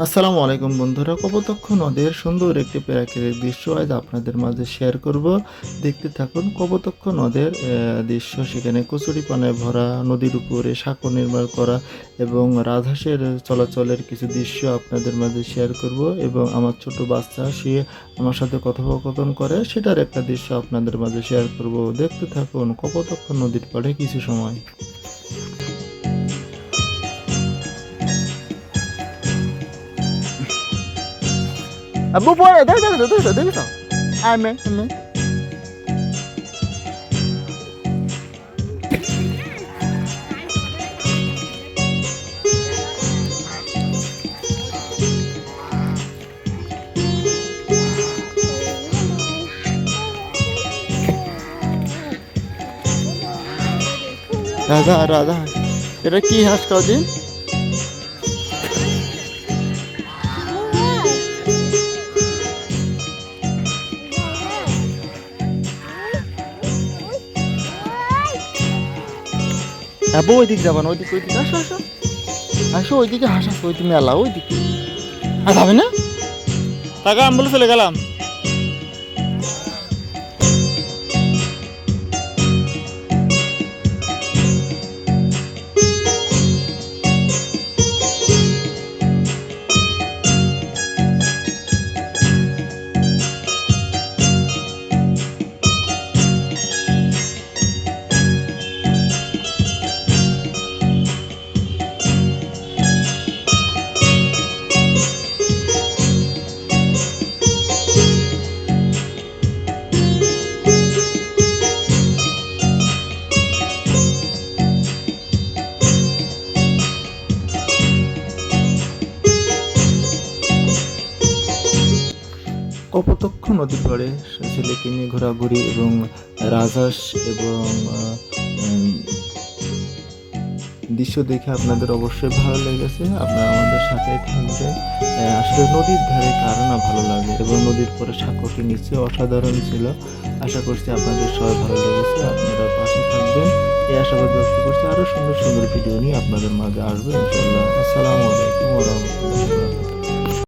আসসালামু আলাইকুম বন্ধুরা, কপোতক্ষ নদের সুন্দর একটি প্রাকৃতিক দৃশ্য আজ আপনাদের মাঝে শেয়ার করব। দেখতে থাকুন কপোতক্ষ নদের দৃশ্য। সেখানে কচুরি পানায় ভরা নদীর উপরে সাঁকো নির্মাণ করা এবং রাজহাঁসের চলাচলের কিছু দৃশ্য আপনাদের মাঝে শেয়ার করব এবং আমার ছোট বাচ্চা, সে আমার সাথে কথোপকথন করে, সেটার একটা দৃশ্য আপনাদের মাঝে শেয়ার করব। দেখতে থাকুন কপোতক্ষ নদীর পাড়ে কিছু সময়। আব্বু পড়ে দেখ দেখ দেখ দেখ দেখ আমি আমি রাধা রাধা এটা কি হাঁস কাউদিন বউ ওইদিকে যাবা না, ওইদিকে ওইদিকে, আসো আসো। আসো, ওইদিকে হাসো ওইদিকে মেলা, ওইদিকে। আর যাবে না? টাকা আমি বলে চলে গেলাম। কপোতক্ষ নদীর পাড়ে ছেলেকে নিয়ে ঘোরাঘুরি এবং রাজহাঁস এবং দৃশ্য দেখে আপনাদের অবশ্যই ভালো লেগেছে। আপনারা আমাদের সাথে থাকবেন। আহ, আসলে নদীর ধারে কারও না ভালো লাগে এবং নদীর পরে সাঁকোটি নিচে অসাধারণ ছিল। আশা করছি আপনাদের সবাই ভালো লেগেছে। আপনারা পাশে থাকবেন। এই আশাবাদ ব্যক্ত করছি আরও সুন্দর সুন্দর ভিডিও নিয়ে আপনাদের মাঝে আসবে ইনশাল্লাহ আসসালামু আলাইকুম ওরহমতুল্লাহ